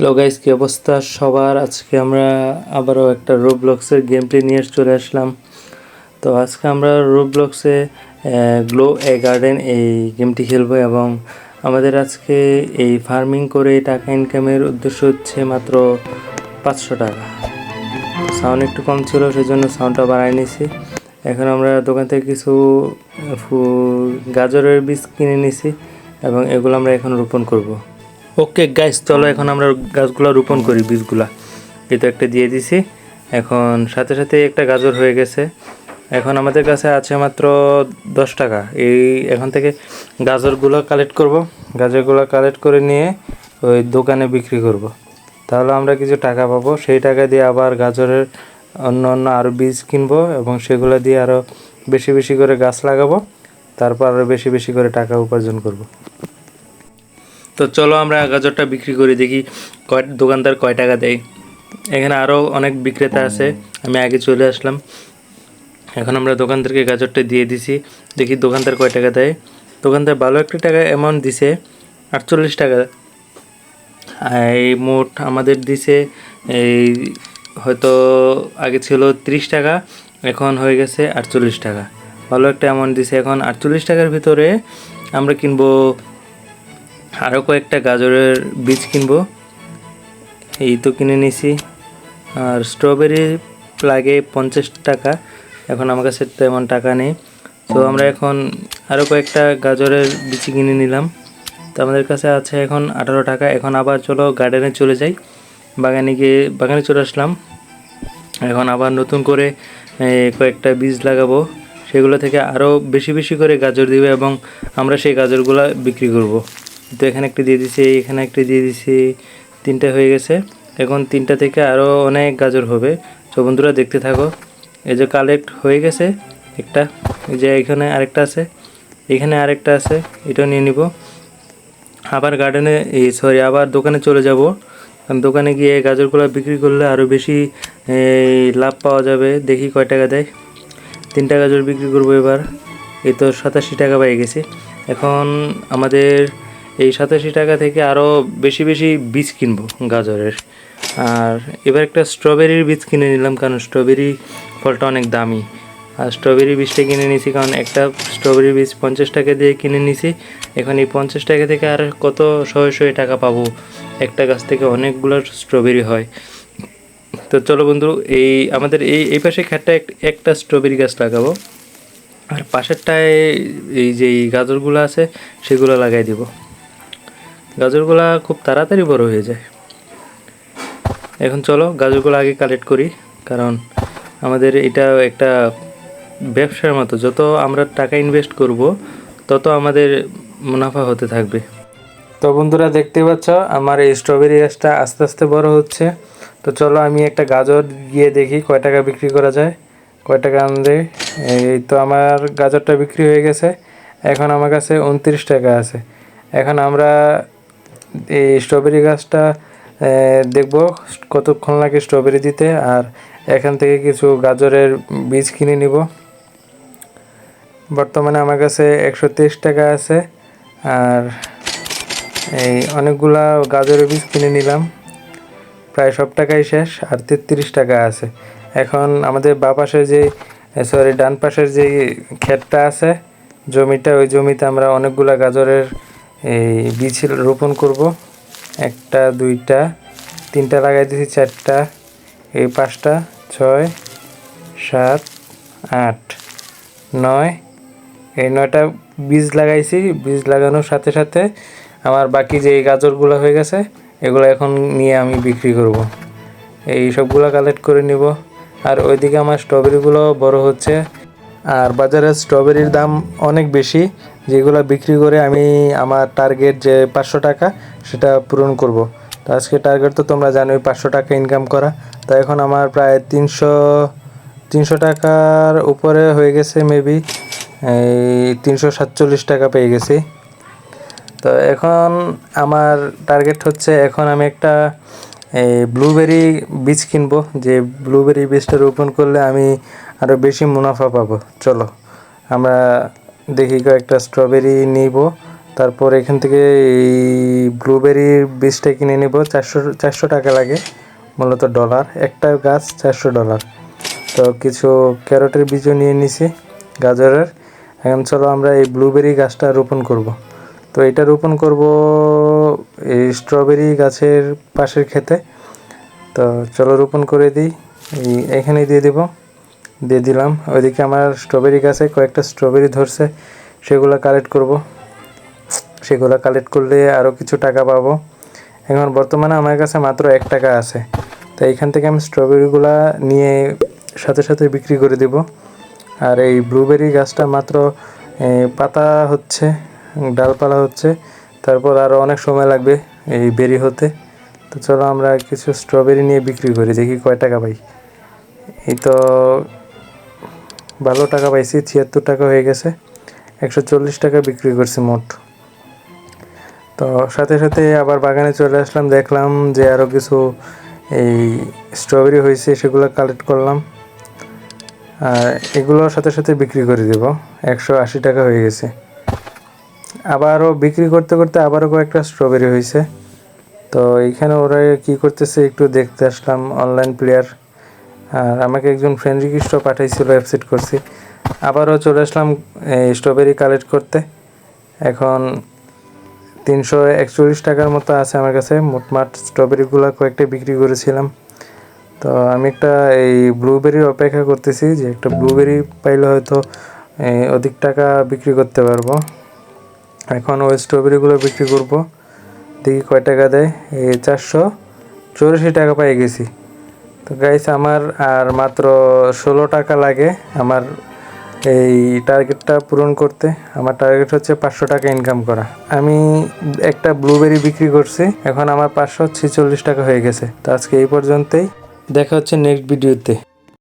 Hello guys কি অবস্থা? সবার আজকে আমরা আবারও একটা রোবলক্সের গেম প্লে নিয়ে চলে আসলাম। তো আজকে আমরা রোবলক্সে গ্লো এ গার্ডেন এই গেমটি খেলব এবং আমাদের আজকে এই ফার্মিং করে টাকা ইনকামের উদ্দেশ্য হচ্ছে মাত্র পাঁচশো টাকা। সাউন্ড একটু কম ছিল সেই জন্য সাউন্ডটা বাড়াই নিছি। এখন আমরা দোকান থেকে কিছু গাজরের বীজ কিনে নিছি এবং এগুলো আমরা এখন রোপণ করব। ওকে গাইস চলো এখন আমরা গাছগুলো রোপণ করি, বীজগুলা। তো একটা দিয়ে দিছি। এখন সাথে সাথে একটা গাজর হয়ে গেছে। এখন আমাদের কাছে আছে মাত্র দশ টাকা। এই এখন থেকে গাজরগুলো কালেক্ট করব। গাজরগুলো কালেক্ট করে নিয়ে ওই দোকানে বিক্রি করব। তাহলে আমরা কিছু টাকা পাবো। সেই টাকা দিয়ে আবার গাজরের অন্য অন্য আরও বীজ কিনবো এবং সেগুলো দিয়ে আরও বেশি বেশি করে গাছ লাগাবো। তারপর আরও বেশি বেশি করে টাকা উপার্জন করব। তো চলো আমরা গাজরটা বিক্রি করি, দেখি কয়, দোকানদার কয় টাকা দেয়। এখানে আরও অনেক বিক্রেতা আছে, আমি আগে চলে আসলাম। এখন আমরা দোকানদারকে গাজরটা দিয়ে দিছি, দেখি দোকানদার কয় টাকা দেয়। দোকানদার ভালো একটা টাকা অ্যামাউন্ট দিছে, আটচল্লিশ টাকা। এই মোট আমাদের দিছে, এই হয়তো আগে ছিল তিরিশ টাকা, এখন হয়ে গেছে আটচল্লিশ টাকা। ভালো একটা অ্যামাউন্ট দিছে, এখন আটচল্লিশ টাকার ভিতরে আমরা কিনবো আরও কয়েকটা গাজরের বীজ কিনবো। এই তো কিনে নিছি। আর স্ট্রবেরি লাগে পঞ্চাশ টাকা। এখন আমার কাছে তেমন টাকা নেই। তো আমরা এখন আরও কয়েকটা গাজরের বীজ কিনে নিলাম। তো আমাদের কাছে আছে এখন আঠারো টাকা। এখন আবার চলো গার্ডেনে চলে যাই। বাগানে গিয়ে, বাগানে চলে আসলাম। এখন আবার নতুন করে কয়েকটা বীজ লাগাবো। সেগুলো থেকে আরও বেশি বেশি করে গাজর দিবে এবং আমরা সেই গাজরগুলো বিক্রি করব। তো এখানে একটি দিয়ে দিছি, এখানে একটি দিয়ে দিছি, তিনটা হয়ে গেছে। এখন তিনটা থেকে আরও অনেক গাজর হবে। তো বন্ধুরা দেখতে থাকো, এই যে কালেক্ট হয়ে গেছে একটা, এই যে এখানে আরেকটা আছে, এখানে আরেকটা আছে এটা নিয়ে নিব। আবার গার্ডেনে এই সরি আবার দোকানে চলে যাব। দোকানে গিয়ে গাজরগুলো বিক্রি করলে আরও বেশি লাভ পাওয়া যাবে। দেখি কয় টাকা দেয়। তিনটা গাজর বিক্রি করব এবার। এই তো সাতাশি টাকা পেয়ে গেছি। এখন আমাদের এই সাতাশি টাকা থেকে আরও বেশি বেশি বীজ কিনবো গাজরের। আর এবার একটা স্ট্রবেরির বীজ কিনে নিলাম, কারণ স্ট্রবেরি ফলটা অনেক দামি। আর স্ট্রবেরি বীজটা কিনে নিয়েছি কারণ একটা স্ট্রবেরি বীজ পঞ্চাশ টাকা দিয়ে কিনে নিয়েছি এখন এই পঞ্চাশ টাকা থেকে আর কত শয়ে শয়ে টাকা পাবো? একটা গাছ থেকে অনেকগুলো স্ট্রবেরি হয়। তো চলো বন্ধু, এই আমাদের এই এই পাশে খেটটা একটা স্ট্রবেরি গাছ লাগাবো। আর পাশেরটায় এই যে গাজরগুলো আছে, সেগুলো লাগাই দিব। গাজরগুলা খুব তাড়াতাড়ি বড় হয়ে যায়। এখন চলো গাজরগুলো আগে কালেক্ট করি, কারণ আমাদের এটা একটা ব্যবসার মতো। যত আমরা টাকা ইনভেস্ট করব, তত আমাদের মুনাফা হতে থাকবে। তো বন্ধুরা দেখতে পাচ্ছ, আমার এই স্ট্রবেরি গাছটা আস্তে আস্তে বড় হচ্ছে। তো চলো আমি একটা গাজর গিয়ে দেখি, কয় টাকা বিক্রি করা যায়। কয় টাকা আনবে এই তো আমার গাজরটা বিক্রি হয়ে গেছে। এখন আমার কাছে উনত্রিশ টাকা আছে। এখন আমরা এই স্ট্রবেরি গাছটা দেখব কতক্ষণ লাগে স্ট্রবেরি দিতে আর এখান থেকে কিছু গাজরের বীজ কিনে নিব। বর্তমানে আমার কাছে একশো তেইশ টাকা আছে আর এই অনেকগুলা গাজরের বীজ কিনে নিলাম। প্রায় সব টাকাই শেষ আর তেত্রিশ টাকা আছে। এখন আমাদের বা পাশের যে সরি ডান পাশের যে ক্ষেতটা আছে, জমিটা, ওই জমিতে আমরা অনেকগুলা গাজরের এই বীজ রোপণ করব। একটা, দুইটা, তিনটা লাগাই দিয়েছি চারটা, এই পাঁচটা, ছয়, সাত, আট, নয়, এই নয়টা বীজ লাগাইছি। বীজ লাগানোর সাথে সাথে আমার বাকি যে গাজরগুলো হয়ে গেছে, এগুলো এখন নিয়ে আমি বিক্রি করব। এই সবগুলো কালেক্ট করে নিব। আর ওইদিকে আমার স্ট্রবেরিগুলো বড় হচ্ছে। আর বাজারে স্ট্রবেরির দাম অনেক বেশি। যেগুলো বিক্রি করে আমি আমার টার্গেট যে পাঁচশো টাকা, সেটা পূরণ করব। তো আজকে টার্গেট তো তোমরা জানোই, পাঁচশো টাকা ইনকাম করা। তো এখন আমার প্রায় তিনশো তিনশো টাকার উপরে হয়ে গেছে মেবি এই তিনশো সাতচল্লিশ টাকা পেয়ে গেছি। তো এখন আমার টার্গেট হচ্ছে, এখন আমি একটা, এই ব্লুবেরি বীজ কিনবো। যে ব্লুবেরি বীজটা রোপণ করলে আমি আরও বেশি মুনাফা পাবো। চলো, আমরা দেখি কয়েকটা স্ট্রবেরি নিব। তারপর এখান থেকে এই ব্লুবেরির বীজটা কিনে নেব। চারশো চারশো টাকা লাগে, মূলত ডলার একটা গাছ চারশো ডলার তো কিছু ক্যারটের বীজও নিয়ে নিছি, গাজরের। এখন চলো আমরা এই ব্লুবেরি গাছটা রোপণ করব। তো এটা রোপণ করব এই স্ট্রবেরি গাছের পাশের ক্ষেতে। তো চলো রোপণ করে দিই। এখানেই দিয়ে দিব। দিয়ে দিলাম। ওইদিকে আমার স্ট্রবেরি গাছে কয়েকটা স্ট্রবেরি ধরছে, সেগুলো কালেক্ট করব। সেগুলো কালেক্ট করলে আরও কিছু টাকা পাবো। এখন বর্তমানে আমার কাছে মাত্র এক টাকা আছে। তো এইখান থেকে আমি স্ট্রবেরিগুলা নিয়ে সাথে সাথে বিক্রি করে দেব। আর এই ব্লুবেরি গাছটা মাত্র পাতা হচ্ছে, ডালপালা হচ্ছে। তারপর আরও অনেক সময় লাগবে এই বেরি হতে। তো চলো আমরা কিছু স্ট্রবেরি নিয়ে বিক্রি করি, দেখি কয় টাকা পাই। এই তো ভালো টাকা পাইছি, ছিয়াত্তর টাকা হয়ে গেছে, একশো চল্লিশ টাকা বিক্রি করছি মোট। তো সাথে সাথে আবার বাগানে চলে আসলাম, দেখলাম যে আরও কিছু এই স্ট্রবেরি হয়েছে, সেগুলো কালেক্ট করলাম। আর এগুলো সাথে সাথে বিক্রি করে দেব, একশো আশি টাকা হয়ে গেছে। আবারও বিক্রি করতে করতে আবারও কয়েকটা স্ট্রবেরি হয়েছে। তো এইখানে ওরা কি করতেছে একটু দেখতে আসলাম অনলাইন প্লেয়ার আর আমাকে একজন ফ্রেন্ড রিকোয়েস্টও পাঠাইছিল অ্যাপসেট করছি। আবারও চলে আসলাম স্ট্রবেরি কালেক্ট করতে। এখন তিনশো একচল্লিশ টাকার মতো আছে আমার কাছে, মোটমাট স্ট্রবেরিগুলো কয়েকটা বিক্রি করেছিলাম। তো আমি একটা এই ব্লুবেরির অপেক্ষা করতেছি যে একটা ব্লুবেরি পাইলে হয়তো অধিক টাকা বিক্রি করতে পারব। এখন ওই স্ট্রবেরিগুলো বিক্রি করব। দেখি কয় টাকা দেয়? এই চারশো চৌরাশি টাকা পাই গেছি। তো গাইস আমার আর মাত্র ষোলো টাকা লাগে আমার এই টার্গেটটা পূরণ করতে। আমার টার্গেট হচ্ছে পাঁচশো টাকা ইনকাম করা। আমি একটা ব্লুবেরি বিক্রি করছি, এখন আমার পাঁচশো ছেচল্লিশ টাকা হয়ে গেছে। তো আজকে এই পর্যন্তই। দেখা হচ্ছে নেক্সট ভিডিওতে